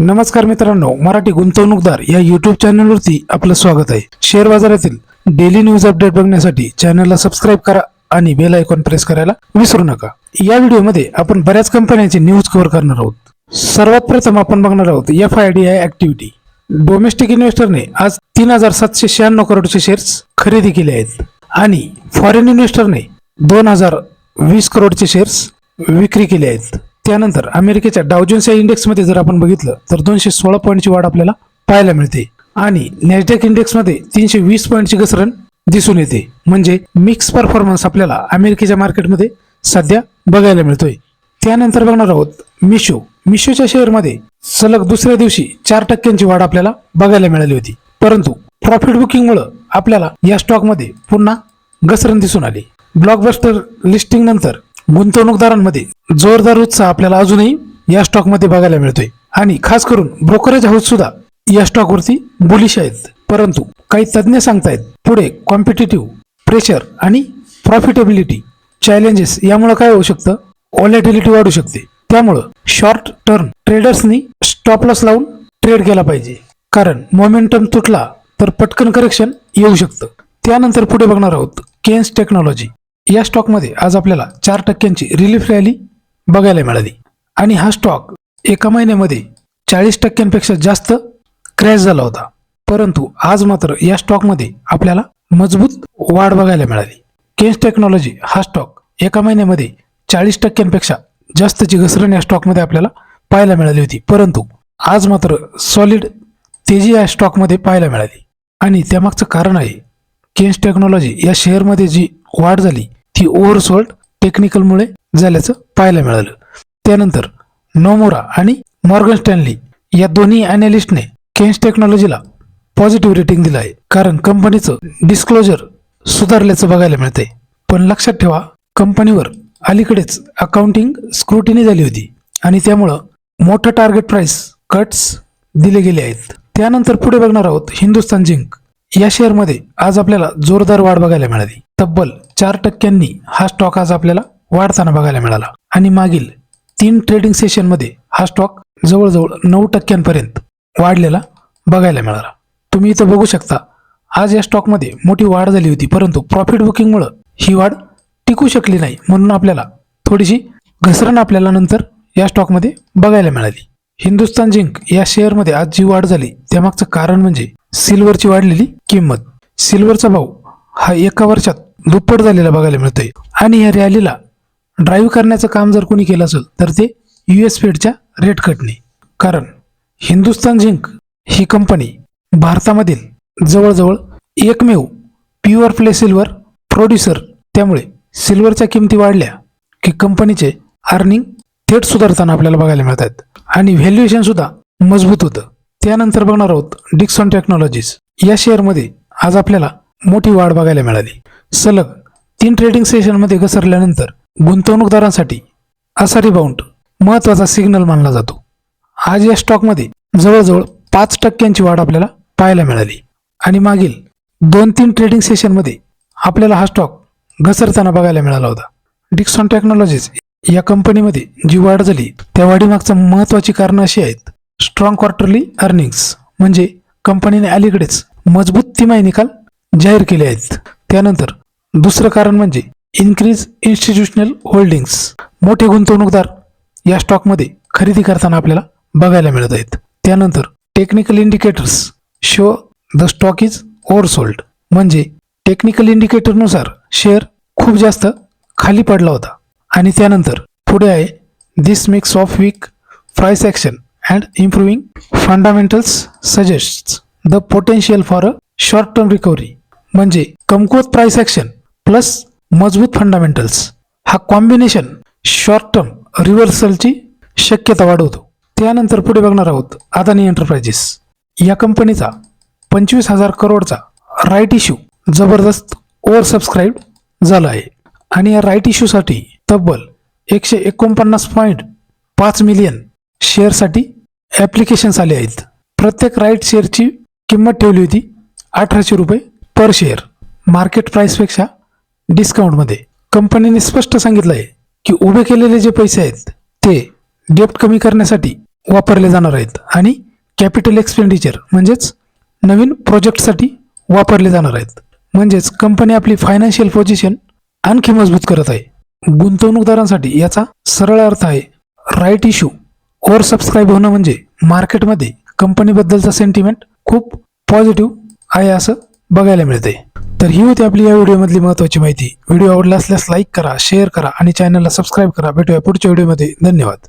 नमस्कार मित्रांनो मराठी गुंतवणूकदार या युट्यूब चॅनलवरती आपलं स्वागत आहे. शेअर बाजारातील डेली न्यूज अपडेट बघण्यासाठी चॅनलला सबस्क्राईब करा आणि बेल आयकॉन प्रेस करायला विसरू नका. या व्हिडिओमध्ये आपण बऱ्याच कंपन्यांची न्यूज कव्हर करणार आहोत. सर्वात प्रथम आपण बघणार आहोत F I D I activity domestic इन्व्हेस्टरने आज तीन हजार सातशे शहाण्णव करोडचे शेअर्स खरेदी केले आहेत. आणि फॉरेन इन्व्हेस्टरने दोन हजार वीस करोडचे शेअर्स विक्री केले आहेत. त्यानंतर अमेरिकेच्या डावजोन्स या इंडेक्समध्ये जर आपण बघितलं तर दोनशे सोळा पॉईंटची वाढ आपल्याला पाहायला मिळते. आणि नॅसडॅक इंडेक्समध्ये तीनशे वीस पॉईंटची घसरण दिसून येते. म्हणजे मिक्स परफॉर्मन्स आपल्याला अमेरिकेच्या मार्केटमध्ये सध्या बघायला मिळतोय. त्यानंतर बघणार आहोत मिशो. मिशोच्या शेअरमध्ये सलग दुसऱ्या दिवशी चार टक्क्यांची वाढ आपल्याला बघायला मिळाली होती. परंतु प्रॉफिट बुकिंगमुळं आपल्याला या स्टॉकमध्ये पुन्हा घसरण दिसून आली. ब्लॉकबस्टर लिस्टिंग नंतर गुंतवणूकदारांमध्ये जोरदार उत्साह आपल्याला अजूनही या स्टॉकमध्ये बघायला मिळतोय. आणि खास करून ब्रोकरेज हाऊस सुद्धा या स्टॉकवरती बुलिश आहेत. परंतु काही तज्ज्ञ सांगतायत पुढे कॉम्पिटेटिव्ह प्रेशर आणि प्रॉफिटेबिलिटी चॅलेंजेस यामुळे काय होऊ शकतं? ऑलॅटिलिटी वाढू शकते. त्यामुळं शॉर्ट टर्म ट्रेडर्सनी स्टॉप लॉस लावून ट्रेड केला पाहिजे. कारण मोमेंटम तुटला तर पटकन करेक्शन येऊ शकतं. त्यानंतर पुढे बघणार आहोत केन्स टेक्नॉलॉजी या स्टॉकमध्ये आज आपल्याला चार टक्क्यांची रिलीफ रॅली बघायला मिळाली. आणि हा स्टॉक एका महिन्यामध्ये चाळीस टक्क्यांपेक्षा जास्त क्रॅश झाला होता. परंतु आज मात्र या स्टॉकमध्ये आपल्याला मजबूत वाढ बघायला मिळाली. केन्स टेक्नॉलॉजी हा स्टॉक एका महिन्यामध्ये चाळीस टक्क्यांपेक्षा जास्तची घसरण या स्टॉकमध्ये आपल्याला पाहायला मिळाली होती. परंतु आज मात्र सॉलिड तेजी या स्टॉकमध्ये पाहायला मिळाली. आणि त्यामागचं कारण आहे केन्स टेक्नॉलॉजी या शेअरमध्ये जी वाढ झाली ती ओव्हरसोल्ड टेक्निकलमुळे झाल्याचं पाहायला मिळालं. त्यानंतर नोमोरा आणि मॉर्गन स्टॅनली या दोन्ही अॅनालिस्टने केन्स टेक्नॉलॉजीला पॉझिटिव्ह रेटिंग दिलं आहे. कारण कंपनीचं डिस्क्लोजर सुधारल्याचं बघायला मिळतंय. पण लक्षात ठेवा कंपनीवर अलीकडेच अकाउंटिंग स्क्रुटिनी झाली होती आणि त्यामुळं मोठं टार्गेट प्राइस कट्स दिले गेले आहेत. त्यानंतर पुढे बघणार आहोत हिंदुस्तान जिंक. या शेअरमध्ये आज आपल्याला जोरदार वाढ बघायला मिळाली. तब्बल चार टक्क्यांनी हा स्टॉक आज आपल्याला वाढताना बघायला मिळाला. आणि मागील तीन ट्रेडिंग सेशनमध्ये हा स्टॉक जवळजवळ नऊ टक्क्यांपर्यंत वाढलेला बघायला मिळाला. तुम्ही इथं बघू शकता आज या स्टॉकमध्ये मोठी वाढ झाली होती परंतु प्रॉफिट बुकिंगमुळं ही वाढ टिकू शकली नाही म्हणून आपल्याला थोडीशी घसरण आपल्याला नंतर या स्टॉकमध्ये बघायला मिळाली. हिंदुस्तान जिंक या शेअरमध्ये आज जी वाढ झाली त्यामागचं कारण म्हणजे सिल्वरची वाढलेली किंमत. सिल्वरचा भाव हा एका वर्षात दुप्पट झालेला बघायला मिळतोय. आणि या रॅलीला ड्राईव्ह करण्याचं काम जर कोणी केलं असेल तर ते यू एस फेडच्या रेट कटने कारण हिंदुस्तान झिंक ही कंपनी भारतामधील जवळजवळ एकमेव प्युअर प्ले सिल्वर प्रोड्युसर त्यामुळे सिल्वरच्या किमती वाढल्या की कंपनीचे अर्निंग थेट सुधारताना आपल्याला बघायला मिळतात आणि व्हॅल्युएशन सुद्धा मजबूत होतं. त्यानंतर बघणार आहोत डिक्सॉन टेक्नॉलॉजीज या शेअरमध्ये आज आपल्याला मोठी वाढ बघायला मिळाली. सलग तीन ट्रेडिंग सेशनमध्ये घसरल्यानंतर गुंतवणूकदारांसाठी असा रिबाउंड महत्त्वाचा सिग्नल मानला जातो. आज या स्टॉकमध्ये जवळजवळ पाच टक्क्यांची वाढ आपल्याला पाहायला मिळाली. आणि मागील दोन तीन ट्रेडिंग सेशनमध्ये आपल्याला हा स्टॉक घसरताना बघायला मिळाला होता. डिक्सॉन टेक्नॉलॉजीज या कंपनीमध्ये जी वाढ झाली त्या वाढीमागचं महत्वाची कारणं अशी आहेत स्ट्रॉंग क्वार्टरली अर्निंग्स म्हणजे कंपनीने अलीकडेच मजबूत तिमाही निकाल जाहीर केले आहेत. त्यानंतर दुसरं कारण म्हणजे इन्क्रीज इन्स्टिट्यूशनल होल्डिंग्स मोठे गुंतवणूकदार या स्टॉकमध्ये खरेदी करताना आपल्याला बघायला मिळत आहेत. त्यानंतर technical indicators show the stock is oversold म्हणजे टेक्निकल इंडिकेटरनुसार शेअर खूप जास्त खाली पडला होता. आणि त्यानंतर पुढे आहे this mix of weak price action and improving fundamentals suggest the potential for a short term recovery म्हणजे कमकुवत प्राइस ॲक्शन प्लस मजबूत फंडामेंटल्स हा कॉम्बिनेशन शॉर्ट टर्म रिव्हर्सलची शक्यता वाढवतो त्यानंतर पुढे बघणार आहोत अदानी एंटरप्राइजेस या कंपनीचा पंचवीस हजार करोडचा राईट इश्यू जबरदस्त ओव्हर सबस्क्राईब झाला आहे. आणि या राईट इश्यूसाठी तब्बल एकशे एकोणपन्नास पॉईंट पाच मिलियन शेअरसाठी ॲप्लिकेशन्स आले आहेत. प्रत्येक राईट शेअरची किंमत ठेवली होती अठराशे रुपये पर शेअर. मार्केट प्राईसपेक्षा डिस्काउंटमध्ये कंपनीने स्पष्ट सांगितलं आहे की उभे केलेले जे पैसे आहेत ते डेप्ट कमी करण्यासाठी वापरले जाणार आहेत आणि कॅपिटल एक्सपेंडिचर म्हणजेच नवीन प्रोजेक्टसाठी वापरले जाणार आहेत. म्हणजेच कंपनी आपली फायनान्शियल पोझिशन आणखी मजबूत करत आहे. गुंतवणूकदारांसाठी याचा सरळ अर्थ आहे राईट इश्यू ओव्हर सबस्क्राईब होणं म्हणजे मार्केटमध्ये कंपनीबद्दलचा सेंटिमेंट खूप पॉझिटिव्ह आहे असं बघायला मिळते तर ही होती आपली या व्हिडिओमधली महत्त्वाची माहिती. व्हिडिओ आवडला असल्यास लाईक करा शेअर करा आणि चॅनलला सबस्क्राईब करा. भेटूया पुढच्या व्हिडिओमध्ये. धन्यवाद.